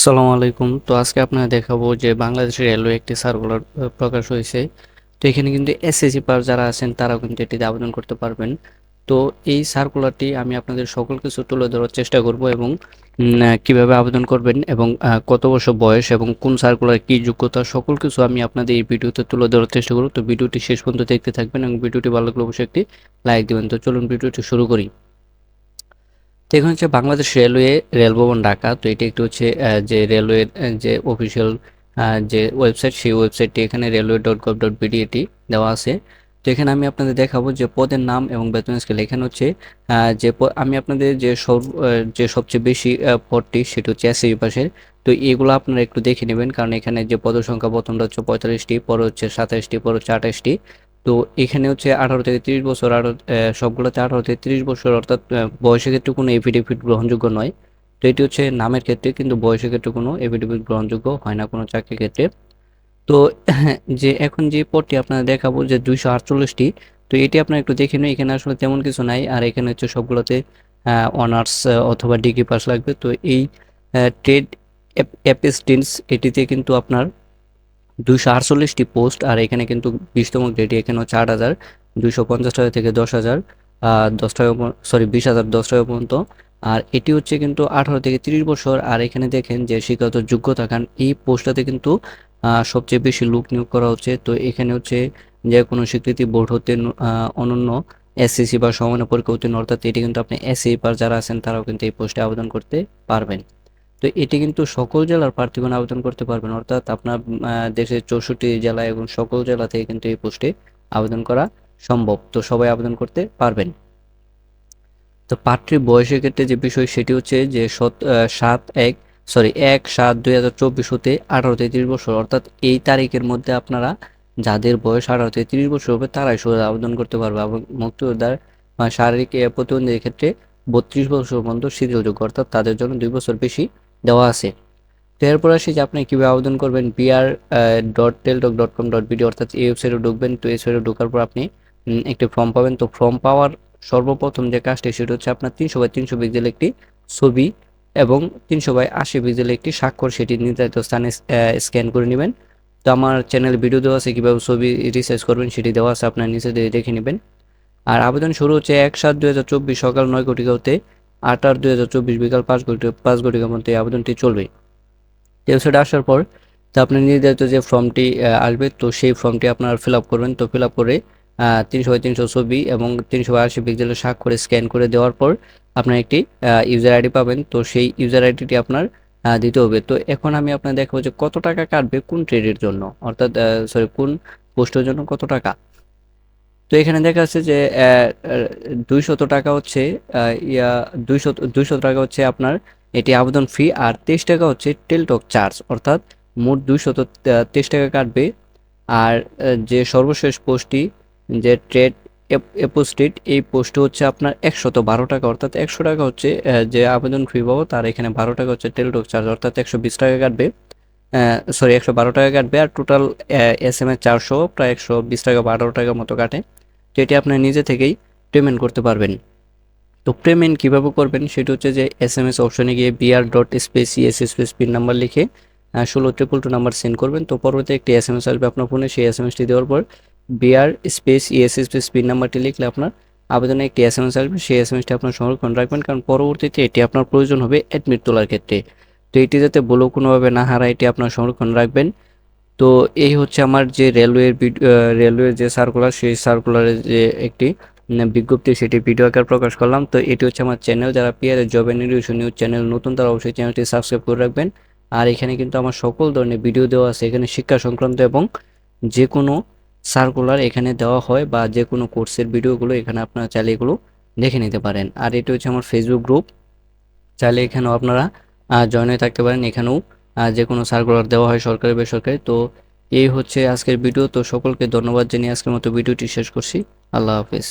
আসসালামু আলাইকুম। তো আজকে আপনারা দেখাবো যে বাংলাদেশ রেলওয়ে একটি সার্কুলার প্রকাশ হয়েছে। তো এখানে কিন্তু এসএসসি পার যারা আছেন, তারাও কিন্তু এটিতে আবেদন করতে পারবেন। তো এই সার্কুলারটি আমি আপনাদের সকল কিছু তুলে ধরার চেষ্টা করব এবং কীভাবে আবেদন করবেন এবং কত বছর বয়স এবং কোন সার্কুলার কি যোগ্যতা, সকল কিছু আমি আপনাদের এই ভিডিওতে তুলে ধরার চেষ্টা করব। তো ভিডিওটি শেষ পর্যন্ত দেখতে থাকবেন এবং ভিডিওটি ভালো লাগলে অবশ্যই একটি লাইক দিবেন। তো চলুন ভিডিওটি শুরু করি। তো হচ্ছে বাংলাদেশ রেলওয়ে রেলভবন ঢাকা। তো এটি একটি হচ্ছে যে রেলওয়ের যে অফিসিয়াল যে ওয়েবসাইট সেই ওয়েবসাইটটি এখানে railway dot gov dot BD এটি দেওয়া আছে। তো এখানে আমি আপনাদের দেখাবো যে পদের নাম এবং বেতন স্কেল এখানে হচ্ছে যে আমি আপনাদের যে সব যে সবচেয়ে বেশি পদটি সেটি হচ্ছে এসএসি পাশের। তো এগুলো আপনারা একটু দেখে নেবেন, কারণ এখানে যে পদ সংখ্যা প্রথমটা হচ্ছে পঁয়তাল্লিশটি, পর হচ্ছে সাতাশটি পর হচ্ছে আঠাশটি তো এখানে হচ্ছে আঠারো থেকে তিরিশ বছর আর সবগুলোতে আঠারো থেকে তিরিশ বছর, অর্থাৎ বয়সের ক্ষেত্রে কোনো এফিডেভিট গ্রহণযোগ্য নয়। তো এটি হচ্ছে নামের ক্ষেত্রে, কিন্তু বয়সের ক্ষেত্রে কোনো এফিডেভিট গ্রহণযোগ্য হয় না কোনো চাকরির ক্ষেত্রে। তো, যে এখন যে পদটি আপনারা দেখাবো যে দুইশো আটচল্লিশটি, তো এটি আপনারা একটু দেখে নিন, এখানে আসলে তেমন কিছু নাই। আর এখানে হচ্ছে সবগুলোতে অনার্স অথবা ডিগ্রি পাস লাগবে। তো এই ট্রেড অ্যাপিস্টেন্স এটিতে কিন্তু আপনার দুইশো আটচল্লিশটি পোস্ট, আর এখানে কিন্তু বিশতম গ্রেডে এখানে হচ্ছে আট হাজার, দুইশো পঞ্চাশ টাকা থেকে দশ হাজার দশ টাকা সরি বিশ হাজার, দশ টাকা পর্যন্ত। আর এটি হচ্ছে কিন্তু আঠারো থেকে তিরিশ বছর, আর এখানে দেখেন যে শিক্ষাগত যোগ্যতা, কারণ এই পোস্টটাতে কিন্তু সবচেয়ে বেশি লোক নিয়োগ করা হচ্ছে। তো এখানে হচ্ছে যে কোনো স্বীকৃতি বোর্ড হতে অনন্য এসএসসি বা সমান্য পরীক্ষা উত্তীর্ণ অর্থাৎ এটি কিন্তু আপনি এসএসসি পার যারা আছেন, তারাও কিন্তু এই পোস্টে আবেদন করতে পারবেন। তো এটি কিন্তু সকল জেলার প্রার্থীগণ আবেদন করতে পারবেন। অর্থাৎ আপনার দেশের চৌষট্টি জেলা এবং সকল জেলা থেকে কিন্তু এই পোস্টে আবেদন করা সম্ভব। তো সবাই আবেদন করতে পারবেন। তো প্রার্থীর বয়সের ক্ষেত্রে যে বিষয় সেটি হচ্ছে যে সত- এক সরি এক সাত দুই হাজার চব্বিশ হতে আঠারো থেকে তিরিশ বছর। অর্থাৎ এই তারিখের মধ্যে আপনারা যাদের বয়স আঠারো থেকে তিরিশ বছর হবে তারাই শুধু আবেদন করতে পারবে। এবং মুক্তিযোদ্ধার শারীরিক আহ, প্রতিবন্ধীদের ক্ষেত্রে বত্রিশ বছর পর্যন্ত শিথিলযোগ্য অর্থাৎ তাদের জন্য দুই বছর বেশি দেওয়া আছে। তো এরপর আসি যে আপনি কীভাবে আবেদন করবেন BR dot Teletalk dot com dot BD অর্থাৎ এই ওয়েবসাইটে ঢুকবেন। তো এই ওয়েবসাইটে ঢোকার পর আপনি একটি ফর্ম পাবেন। তো ফর্ম পাওয়ার সর্বপ্রথম যে কাজটি, সেটা হচ্ছে আপনার তিনশো বাই তিনশো পিক্সেল একটি ছবি এবং তিনশো বাই আশি পিক্সেল একটি স্বাক্ষর। সেটি নির্ধারিত স্থানে স্ক্যান করে নেবেন। তো আমার চ্যানেল ভিডিও দেওয়া আছে, কীভাবে ছবি রিসার্চ করবেন সেটি দেওয়া আছে, আপনার নিচে দিয়ে দেখে নেবেন। আর আবেদন শুরু হচ্ছে এক সাত দু হাজার চব্বিশ সকাল নয় ঘটিকা হতে আট আট দুই হাজার চব্বিশ বিকাল পাঁচ ঘটি পাঁচ ঘটিকার মধ্যে আবেদনটি চলবে। ওয়েবসাইটে আসার পর তো আপনি নির্ধারিত যে ফর্মটি আসবে, তো সেই ফর্মটি আপনারা ফিল আপ করবেন। তো ফিল আপ করে তিনশো বাই তিনশো ছবি এবং তিনশো বাই আশি পিক্সেলের স্বাক্ষরে স্ক্যান করে দেওয়ার পর আপনার একটি ইউজার আইডি পাবেন। তো সেই ইউজার আইডিটি আপনার দিতে হবে। তো এখন আমি আপনার দেখাবো যে কত টাকা কাটবে কোন ট্রেডের জন্য, অর্থাৎ সরি কোন পোস্টের জন্য কত টাকা। তো এখানে দেখা যাচ্ছে যে দুইশত টাকা হচ্ছে ইয়া, দুইশত দুইশত টাকা হচ্ছে আপনার এটি আবেদন ফি আর তেইশ টাকা হচ্ছে টেলটক চার্জ অর্থাৎ মোট দুইশত তেইশ টাকা কাটবে। আর যে সর্বশেষ পোস্টটি যে ট্রেড এপোস্টেট এই পোস্ট হচ্ছে আপনার একশত বারো টাকা, অর্থাৎ একশো টাকা হচ্ছে যে আবেদন ফি পাবো তার এখানে বারো টাকা হচ্ছে টেলটক চার্জ অর্থাৎ একশো বিশ টাকা কাটবে। সরি একশো বারো টাকা কাটবে আর টোটাল এস এম এস চারশো, প্রায় একশো বিশ টাকা, বারো টাকার মতো কাটে তো এটি আপনি নিজে থেকেই পেমেন্ট করতে পারবেন। তো পেমেন্ট কীভাবে করবেন? সেটা হচ্ছে যে এস এম এস অপশনে গিয়ে BR dot space CS space PIN number লিখে ষোলো ট্রিপল টু নাম্বার সেন্ড করবেন। তো পরবর্তী একটি এস এম এস আসবে আপনার ফোনে সেই এস এম এসটি দেওয়ার পর BR space ES space PIN নাম্বারটি লিখলে আপনার আবেদনে একটি এস এম এস আসবে। সেই এস এম এসটি আপনার সংরক্ষণ রাখবেন, কারণ পরবর্তীতে এটি আপনার প্রয়োজন হবে অ্যাডমিট তোলার ক্ষেত্রে। তো এটি যাতে বলেও কোনোভাবে না হারায়, এটি আপনার সংরক্ষণ রাখবেন। তো এই হচ্ছে আমার যে রেলওয়ের রেলওয়ের যে সার্কুলার সেই সার্কুলারের যে একটি বিজ্ঞপ্তি, সেটি ভিডিও আকার প্রকাশ করলাম। তো এটি হচ্ছে আমার চ্যানেল যারা PR job and news channel নতুন, তারা অবশ্যই চ্যানেলটি সাবস্ক্রাইব করে রাখবেন। আর এখানে কিন্তু আমার সকল ধরনের ভিডিও দেওয়া আছে। এখানে শিক্ষা সংক্রান্ত এবং যে কোনো সার্কুলার এখানে দেওয়া হয় বা যে কোনো কোর্সের ভিডিওগুলো এখানে আপনারা চাইলে এগুলো দেখে নিতে পারেন। আর এটি হচ্ছে আমার ফেসবুক গ্রুপ চাইলে এখানেও আপনারা জয়েন হয়ে থাকতে পারেন। এখানেও যে কোনো সার্কুলার দেওয়া হয় সরকারি, বেসরকারি। তো এই হচ্ছে আজকের ভিডিও তো সকলকে ধন্যবাদ জানিয়ে আজকের মতো ভিডিওটি শেষ করছি। আল্লাহ হাফেজ।